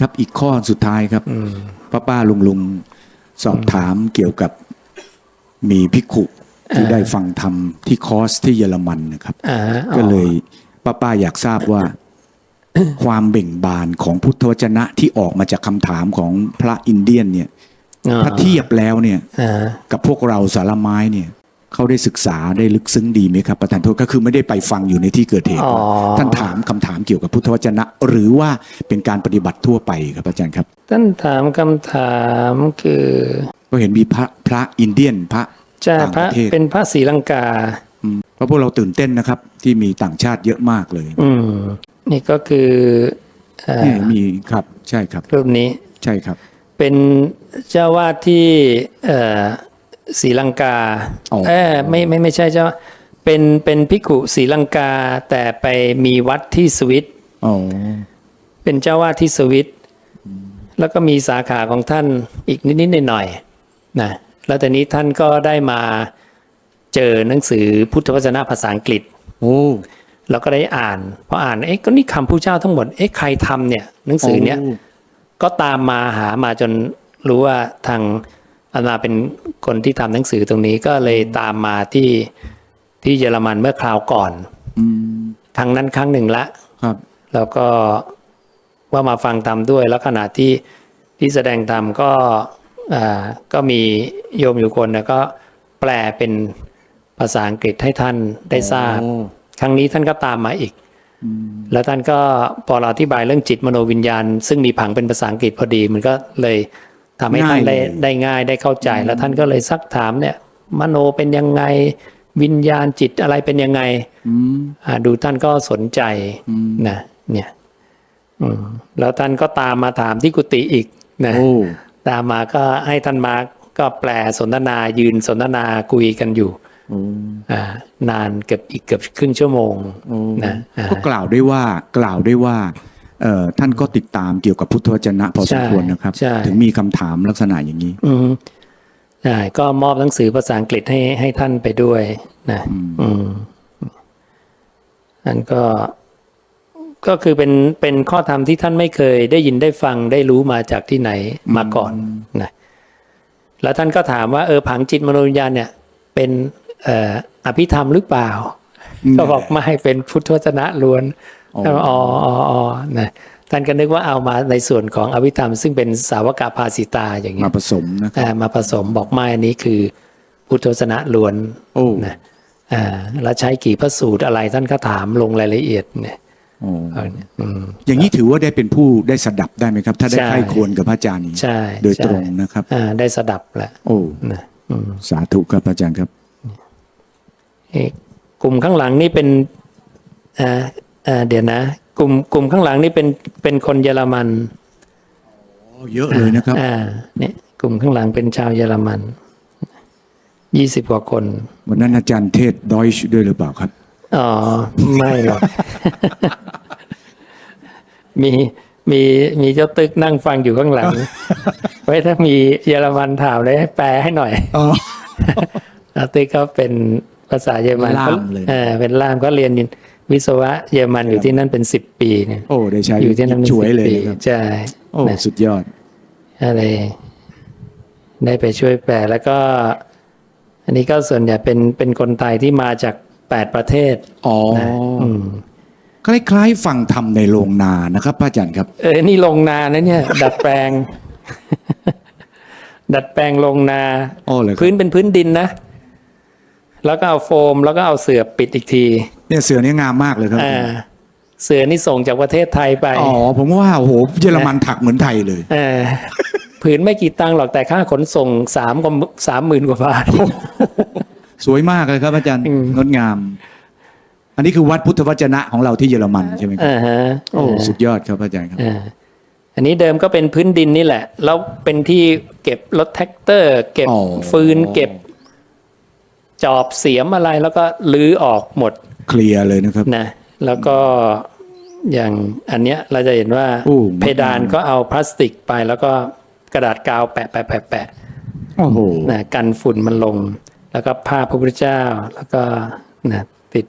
ครับอีกข้อสุดท้ายครับป้าป้าลุงลุงสอบถามเกี่ยวกับมีภิกขุที่ได้ฟังธรรมที่คอร์สที่เยอรมันนะครับอ่าก็เลยป้าป้าอยากทราบว่า ความเบ่งบานของพุทธวจนะที่ออกมาจากคำถามของพระอินเดียนเนี่ยอ๋อถ้าเทียบแล้วเนี่ยอ่ากับพวกเราสารไม้เนี่ย เขาได้ศึกษาได้ลึกซึ้งดีไหมครับประธานโทษก็คือไม่ได้ไปฟังอยู่ในที่เกิดเหตุอ๋อ ท่านถามคำถามเกี่ยวกับพุทธวจนะ หรือว่าเป็นการปฏิบัติทั่วไปครับอาจารย์ครับ ท่านถามคำถามคือก็เห็นมีพระพระอินเดียนพระ จะต่างพประระเทศ เป็นพระศรีลังกา อืมเพราะพวกเราตื่นเต้นนะครับ ที่มีต่างชาติเยอะมากเลยอืม นี่ก็คืออ่านี่มีครับใช่ครับ รูปนี้ ใช่ครับ เป็นเจ้าวาดที่เอ่อ ศรีลังกาอ๋อเออไม่ไม่ไม่ใช่เจ้าเป็นเป็นภิกขุศรีลังกาแต่ไปมีวัดที่สวิตอ๋อเป็นเจ้าวาดที่สวิตแล้วก็มีสาขาของท่านอีกนิดๆหน่อยๆนะแล้วแต่นี้ท่านก็ได้มาเจอหนังสือพุทธวจนะภาษาอังกฤษโอ้เราก็ได้อ่านพออ่านเอ๊ะก็นี่คำผู้เจ้าทั้งหมดเอ๊ะใครทำเนี่ย หนังสือเนี้ยก็ตามมาหามาจนรู้ว่าทาง อานาเป็นคนที่ทำหนังสือตรงนี้ก็เลยตามมาที่ที่เยอรมันเมื่อคราวก่อนอืมครั้งนั้นครั้งหนึ่งละครับ แล้วก็ว่ามาฟังธรรมด้วย แล้วขณะที่ที่แสดงธรรมก็อ่าก็มีโยมอยู่คนนะก็แปลเป็นภาษาอังกฤษให้ท่านได้ทราบโอ้ครั้งนี้ท่านก็ตามมาอีก แล้วท่านก็พอเราอธิบายเรื่องจิตมโนวิญญาณ ซึ่งมีผังเป็นภาษาอังกฤษพอดี มันก็เลย ทำให้ท่านได้ได้ง่ายได้เข้าใจแล้วท่านก็เลยซักถามเนี่ย มโนเป็นยังไงวิญญาณจิตอะไรเป็นยังไงอืมอ่าดูท่านก็สนใจอืมนะเนี่ยอืมแล้วท่านก็ตามมาถามที่กุฏิอีกนะโอ้ตามมาก็ให้ท่านมาก็แปลสนทนายืนสนทนาคุยกันอยู่โอ้อ่านานเกือบอีกเกือบครึ่งชั่วโมงโอ้นะอ่าก็กล่าวได้ว่ากล่าวได้ว่าเอ่อ ท่านก็ติดตามเกี่ยวกับพุทธวจนะพอสมควรนะครับใช่ถึงมีคำถามลักษณะอย่างนี้ อืมใช่ก็มอบหนังสือภาษาอังกฤษให้ให้ท่านไปด้วยนะอืมอันก็ก็คือเป็นเป็นข้อธรรมที่ท่านไม่เคยได้ยินได้ฟังได้รู้มาจากที่ไหนมาก่อนนะแล้วท่านก็ถามว่าเออผังจิตมโนวิญญาณเนี่ย เป็นเอ่ออภิธรรมหรือเปล่าอืมก็บอกไม่เป็นพุทธวจนะล้วน อ๋อท่านบอกอ๋ออ๋ออ๋อนะท่านก็นึกว่าเอามาในส่วนของอภิธรรม ซึ่งเป็นสาวกาภาสิตาอย่างเงี้มายผสมนะครับอ่ามาผสมบอกไม่อันนี้คือพุทธวจนะล้วนโอ้นะอ่าแล้วใช้กี่พระสูตรอะไรท่านก็ถามลงรายละเอียดเนี่ยโอ้เอาเนี่ยอืมอย่างนี้ถือว่าได้เป็นผู้ได้สดับได้ไหมครับ ถ้าได้ใช่ใคร่ควรกับพระอาจารย์นี้ใช่โดยใช่ตรงนะครับอ่าได้สดับแหละโอ้นะอืมสาธุครับอาจารย์ครับเอกกลุ่มข้างหลังนี่เป็น อ่าอ่าเดี๋ยวนะ กลุ่มกลุ่มข้างหลังนี่เป็นเป็นคนเยอรมันเยอะเลยนะครับ อ่าเนี่ยกลุ่มข้างหลังเป็นชาวเยอรมันยี่สิบกว่าคน วันนั้นอาจารย์เทศดอยช์ด้วยหรือเปล่าครับ อ๋อ ไม่หรอก มีมีมีเจ้าตึกนั่งฟังอยู่ข้างหลัง ไว้ถ้ามีเยอรมันถามเลยให้แปลให้หน่อยอ๋อเจ้าตึกก็เป็นภาษาเยอรมันล่ามเลย เออเป็นล่ามก็เรียน วิศวะเยอรมันอยู่ที่นั่นเป็นสิบปีเนี่ยโอ้ได้ใช้อยู่ที่นั่นเป็นช่วยสิบเลยปีนะครับใช่โอ้นะสุดยอดอะไรได้ไปช่วยแปลแล้วก็ อันนี้ก็ส่วนใหญ่เป็นเป็นคนไทยที่มาจากแปดประเทศอ๋ออืมคล้ายๆฟังธรรมในโรงนานะครับพระอาจารย์ครับ เออนี่ลงนานะเนี่ย ดัดแปลง ดัดแปลงลงนาอ๋อเหรอครับพื้นเป็นพื้นดินนะ แล้วก็เอาโฟม แล้วก็เอาเสือปิดอีกที เนี่ยเสือเนี่ยงามมากเลยครับอ่าเสือนี่ส่งจากประเทศไทยไปอ๋อผมว่าโอ้โหเยอรมันถักเหมือนไทยเลยเออผืนไม่กี่ตังค์หรอกแต่ค่าขนส่งสามกว่าสามหมื่นกว่าบาท สวยมากเลยครับอาจารย์อืมงดงาม อันนี้คือวัดพุทธวจนะของเราที่เยอรมันใช่ไหมครับอ่าฮะโอ้สุดยอดครับอาจารย์ครับอ่าอันนี้เดิมก็เป็นพื้นดินนี่แหละ แล้วเป็นที่เก็บรถแท็กเตอร์ เก็บอ๋อฟืนเก็บ จอบเสียมอะไรแล้วก็ลื้อออกหมด เคลียร์เลยนะครับ นะ แล้วก็อย่างอันเนี้ยเราจะเห็นว่าโอ้ เพดานก็เอาพลาสติกไปแล้วก็กระดาษกาวแปะแปะแปะแปะโอ้โหนะกันฝุ่นมันลง แล้วก็ภาพพระพุทธเจ้าแล้วก็นะติด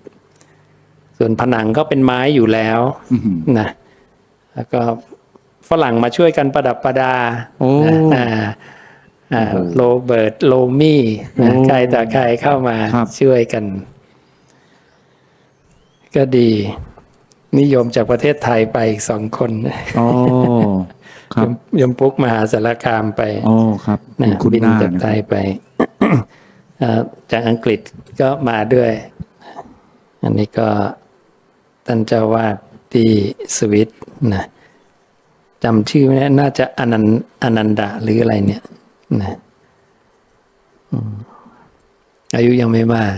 ส่วนผนังก็เป็นไม้อยู่แล้วอื้อหือ นะแล้วก็ฝรั่งมาช่วยกันประดับประดาโอ้อ่าอ่าโอ้โหโรเบิร์ตโลมี่นะโอ้ใครต่อใครเข้ามาครับ ช่วยกัน ก็ดี นิยมจากประเทศไทยไปอีกสองคนอ๋อครับยมปุ๊กมหาสารคามไปอ๋อครับนะคุณบินหน้าจากนะไทครับยไปเอ่อจากอังกฤษก็มาด้วย อันนี้ก็ท่านเจ้าวาดที่สวิตนะจำชื่อไม่ได้น่าจะอนันอนันดาหรืออะไรเนี่ยนะอืมอายุยังไม่มาก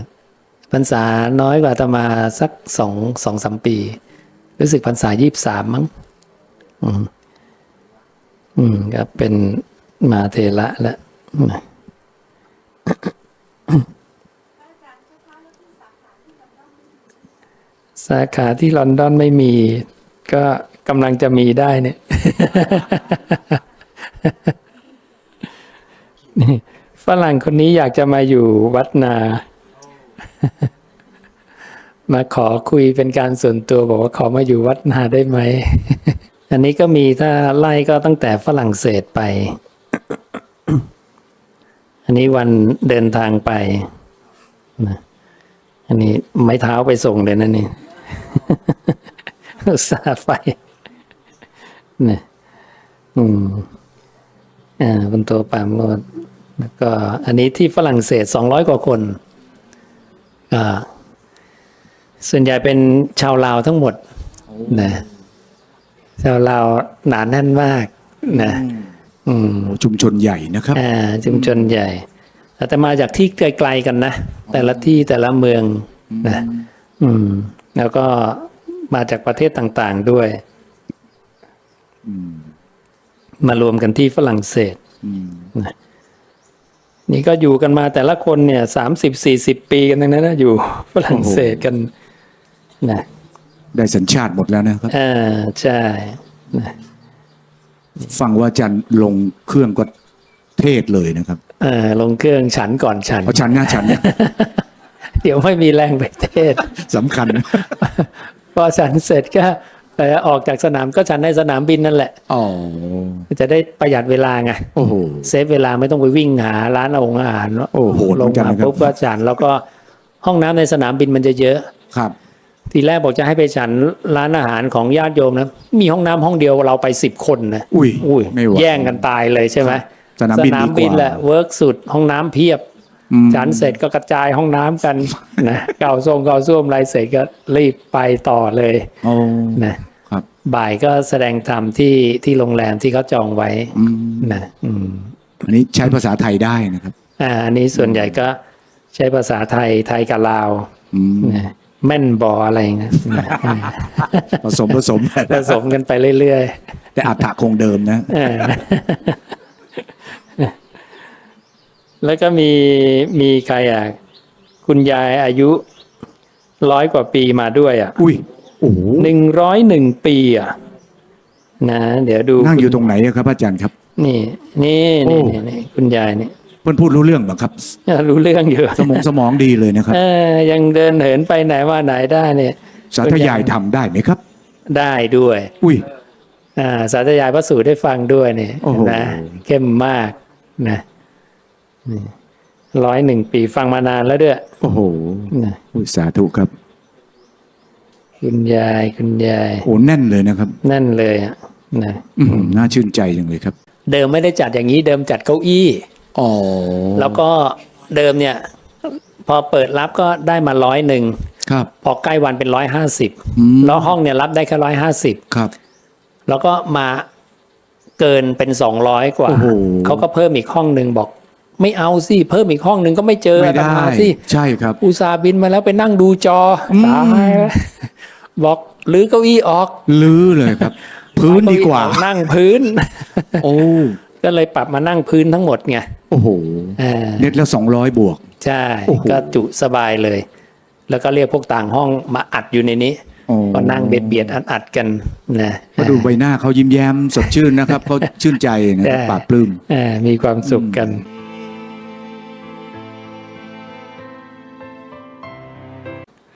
พรรษาน้อยกว่าตมาสักสองสองสามปี รู้สึกพรรษายี่สามมั้ง อืม อืมก็เป็นมาเทระแล้วสาขาที่ลอนดอนไม่มี ก็กำลังจะมีได้เนี่ย ฝรั่งคนนี้อยากจะมาอยู่วัดนา มาขอคุยเป็นการส่วนตัวบอกว่าขอมาอยู่วัดนาได้ไหม อันนี้ก็มีถ้าไล่ก็ตั้งแต่ฝรั่งเศสไป อันนี้วันเดินทางไป อันนี้ไม้เท้าไปส่งเลยนะนี่อุตสาไปนะอืมอ่าบนตัวปราโมดแล้วก็อันนี้ที่ฝรั่งเศสสองร้อยกว่าคน ส่วนใหญ่เป็นชาวลาวทั้งหมดนะชาวลาวหนาแน่นมากนะอืมโอ้ชุมชนใหญ่นะครับอ่าชุมชนใหญ่แต่มาจากที่ไกลๆกันนะ แต่ละที่แต่ละเมืองนะอืม แล้วก็มาจากประเทศต่างๆด้วยมารวมกันที่ฝรั่งเศสอืมนะ นี่ก็อยู่กันมาแต่ละคนเนี่ยสามสิบสี่สิบปีกันทั้งนั้นนะอยู่ฝรั่งเศสกันนะได้สัญชาติหมดแล้วนะครับอ่าใช่นะฟังว่าอาจันลงเครื่องก็เทศเลยนะครับเออลงเครื่องฉันก่อนฉันเพราะฉันหน้าฉันเนี่ยเดี๋ยวไม่มีแรงไปเทศสำคัญ พอฉันเสร็จก็ ไปออกจากสนามก็ฉันในสนามบินนั่นแหละอ๋อจะได้ประหยัดเวลาไงโอ้โหเซฟเวลาไม่ต้องไปวิ่งหาร้านอาหารอาหารโอ้โหลงเหมือนกันมานะครับปุ๊บก็ฉันแล้วก็ห้องน้ำในสนามบินมันจะเยอะครับ ทีแรกบอกจะให้ไปฉันร้านอาหารของญาติโยมนะมีห้องน้ำห้องเดียวเราไปสิบคนนะอุ้ยอุ้ยไม่ไหวแย่งกันตายเลยใช่ไหมสนามบินดีกว่าแหละเวิร์กสุดห้องน้ำเพียบอืมฉันเสร็จก็กระจายห้องน้ำกันนะเก่าทรงเก่าส้วมอะไรเสร็จก็รีบไปต่อเลยโอ้นะครั บบ่ายก็แสดงธรรมที่ที่โรงแรมที่เขาจองไว้อืมนะอืมอันนี้ใช้ภาษาไทยได้นะครับอ่าอันนี้ส่วนใหญ่ก็ใช้ภาษาไทยไทยกับลาวอืมนะแม่นบออะไรนะผสมผสมผสมกันไปเรื่อยแต่อัฐะคงเดิมนะ ๆเออแล้วก็มีมีใครอะ คุณยายอายุร้อยกว่าปีมาด้วยอะ อุ้ยโอ้โหหนึ่งร้อยหนึ่งปีอะนะเดี๋ยวดูนั่งอยู่ตรงไหนอะครับอาจารย์ครับ นี่นี่โอ้นี่นี่นี่คุณยายนี่เพื่อนพูดรู้เรื่องเหรอครับ รู้เรื่องอยู่สมองสมองดีเลยนะครับเออยังเดินเหินไปไหนมาไหนได้เนี่ย สาธยายทำได้ไหมครับ ได้ด้วย อุ้ยอ่าสาธยายพระสูตรได้ฟังด้วยเนี่ยโอ้โหนะเข้มมากนะร้อยหนึ่งปีฟังมานานแล้วด้วย โอ้โหนะอุ้ยสาธุครับ คุณยายคุณยายโอ้แน่นเลยนะครับนั่นเลยอะนะอืมน่าชื่นใจจังเลยครับ เดิมไม่ได้จัดอย่างนี้เดิมจัดเก้าอี้ อ๋อแล้วก็เดิมเนี่ย พอเปิดรับก็ได้มาร้อยหนึ่งครับ พอใกล้วันเป็นร้อยห้าสิบอืม แล้วห้องเนี่ยรับได้แค่ร้อยห้าสิบครับ แล้วก็มาเกินเป็นสองร้อยกว่าโอ้โห เขาก็เพิ่มอีกห้องหนึ่งบอก ไม่เอาสิเพิ่มอีกห้องหนึ่งก็ไม่เจอไม่ได้อาตมาสิใช่ครับ อุตส่าห์บินมาแล้วไปนั่งดูจออมตายแล้ว บอกหรือเก้าอี้ออกลื้อเลยครับ พื้นดีกว่าเอเอนั่งพื้น โอ้ก็เลยปรับมานั่งพื้นทั้งหมดไงโอ้โหอ่าเน็ตแล้วสองร้อยบวก ใช่โอ้โหก็จุสบายเลย แล้วก็เรียกพวกต่างห้องมาอัดอยู่ในนี้โอ้ก็นั่งเบียดเบียดอัดอัดๆกันนะมาดูใบหน้าเขายิ้มแย้มสดชื่นนะครับเขาชื่นใจนะครับใช่ปลาบปลื้มอ่ามีความสุขกันอ